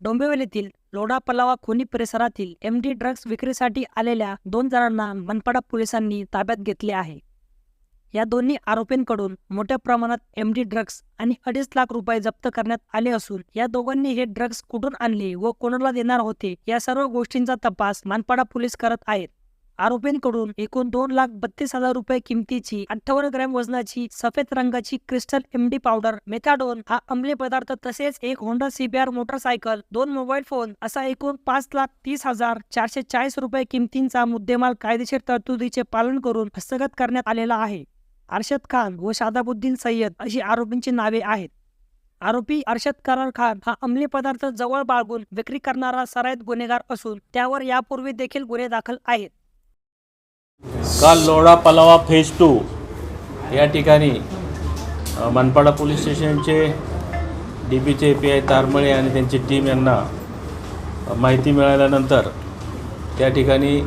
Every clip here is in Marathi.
डोंबिवलीतील लोढा पलावा खोनी परिसरातील एम डी ड्रग्ज विक्रीसाठी आलेल्या दोन जणांना मनपाडा पोलिसांनी ताब्यात घेतले आहे. या दोन्ही आरोपींकडून मोठ्या प्रमाणात एम डी ड्रग्ज आणि अडीच लाख रुपये जप्त करण्यात आले असून या दोघांनी हे ड्रग्ज कुठून आणले व कोणाला देणार होते या सर्व गोष्टींचा तपास मानपाडा पोलीस करत आहेत. आरोपींकडून एकूण दोन लाख बत्तीस हजार रुपये किमतीची अठ्ठावन्न ग्रॅम वजनाची सफेद रंगाची क्रिस्टल एमडी पावडर मेथाडोन हा अंमली पदार्थ तसेच एक होंडा सीबीआर मोटरसायकल दोन मोबाईल फोन असा एकूण पाच लाख तीस हजार चारशे चाळीस रुपये किमतींचा मुद्देमाल कायदेशीर तरतुदीचे पालन करून हस्तगत करण्यात आलेला आहे. अर्शद खान व शादाबुद्दीन सय्यद अशी आरोपींची नावे आहेत. आरोपी अर्शद करार खान हा अंमली पदार्थ जवळ बाळगून विक्री करणारा सराईत गुन्हेगार असून त्यावर यापूर्वी देखील गुन्हे दाखल आहेत. काल लोढा पलावा फेज टू या ठिकाणी मनपाडा पोलीस स्टेशनचे डी बीचे पी आय तारमळे आणि त्यांची टीम यांना माहिती मिळाल्यानंतर त्या ठिकाणी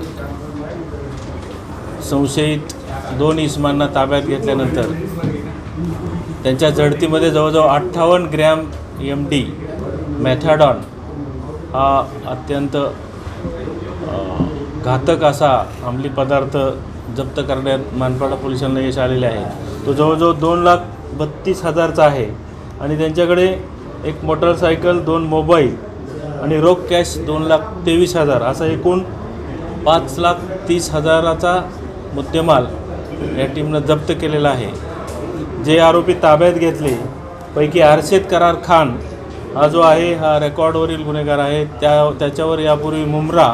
संशयित दोन इस्मांना ताब्यात घेतल्यानंतर त्यांच्या झडतीमध्ये जवळजवळ अठ्ठावन्न ग्रॅम एम डी मॅथॅडॉन हा अत्यंत घातक असा अंमली पदार्थ जप्त करण्यात मानपाडा पोलिसांना यश आलेले आहे. तो जवळजवळ दोन लाख बत्तीस हजारचा आहे आणि त्यांच्याकडे एक मोटरसायकल दोन मोबाईल आणि रोख कॅश दोन लाख तेवीस हजार असा एकूण पाच लाख तीस हजाराचा मुद्देमाल या टीमनं जप्त केलेला आहे. जे आरोपी ताब्यात घेतले पैकी आरशेद करार खान हा जो आहे हा रेकॉर्डवरील गुन्हेगार आहे. त्या त्याच्यावर यापूर्वी मुंब्रा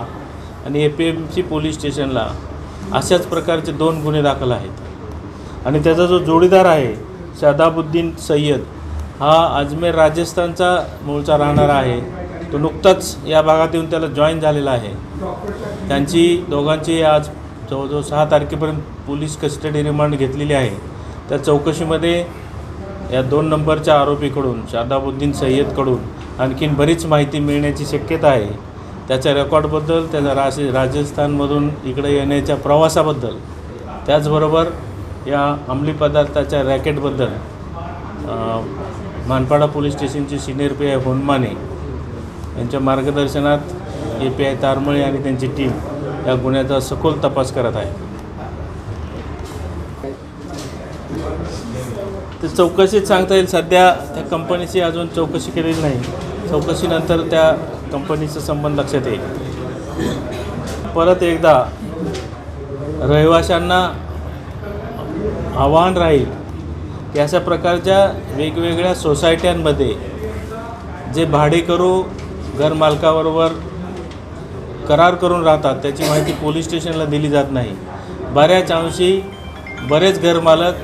आणि A P M C police स्टेशनला अशाच प्रकारचे दोन गुन्हे दाखल आहेत. आणि त्याचा जो जोडीदार आहे शादाबुद्दीन सय्यद हा अजमेर राजस्थानचा मूळचा राहणारा आहे. तो नुकताच या भागात येऊन त्याला जॉईन झालेला आहे. त्यांची दोघांची आज जवळजवळ सहा तारखेपर्यंत पोलीस कस्टडी रिमांड घेतलेली आहे. त्या चौकशीमध्ये या दोन नंबरच्या आरोपीकडून शादाबुद्दीन सय्यदकडून आणखीन बरीच माहिती मिळण्याची शक्यता आहे. त्याच्या रेकॉर्डबद्दल त्याच्या राश राजस्थानमधून इकडे येण्याच्या प्रवासाबद्दल त्याचबरोबर या अंमली पदार्थाच्या रॅकेटबद्दल मानपाडा पोलीस स्टेशनचे सिनियर पी आय होनमाने यांच्या मार्गदर्शनात ए पी आय तारमळे आणि त्यांची टीम या गुन्ह्याचा सखोल तपास करत आहे. ते चौकशीत सांगता येईल. सध्या त्या कंपनीची अजून चौकशी केलेली नाही. चौकशीनंतर त्या कंपनीचा संबंध लक्षात येईल. परत एकदा रहिवाशांना आव्हान राहील की अशा प्रकारच्या वेगवेगळ्या सोसायट्यांमध्ये जे भाडेकरू घरमालकाबरोबर करार करून राहतात त्याची माहिती पोलीस स्टेशनला दिली जात नाही. बऱ्याच अंशी बरेच घरमालक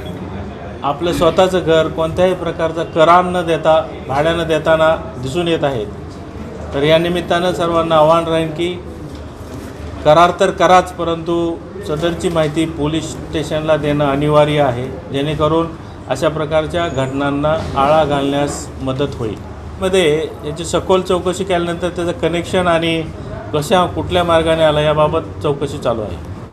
आपलं स्वतःचं घर कोणत्याही प्रकारचा करार न देता भाड्यानं देताना दिसून येत आहेत. तर या निमित्तानं सर्वांना आव्हान राहील की करार तर कराच परंतु सदरची माहिती पोलीस स्टेशनला देणं अनिवार्य आहे. जेणेकरून अशा प्रकारच्या घटनांना आळा घालण्यास मदत होईल. मध्ये याची सखोल चौकशी केल्यानंतर त्याचं कनेक्शन आणि कशा कुठल्या मार्गाने आला याबाबत चौकशी चालू आहे.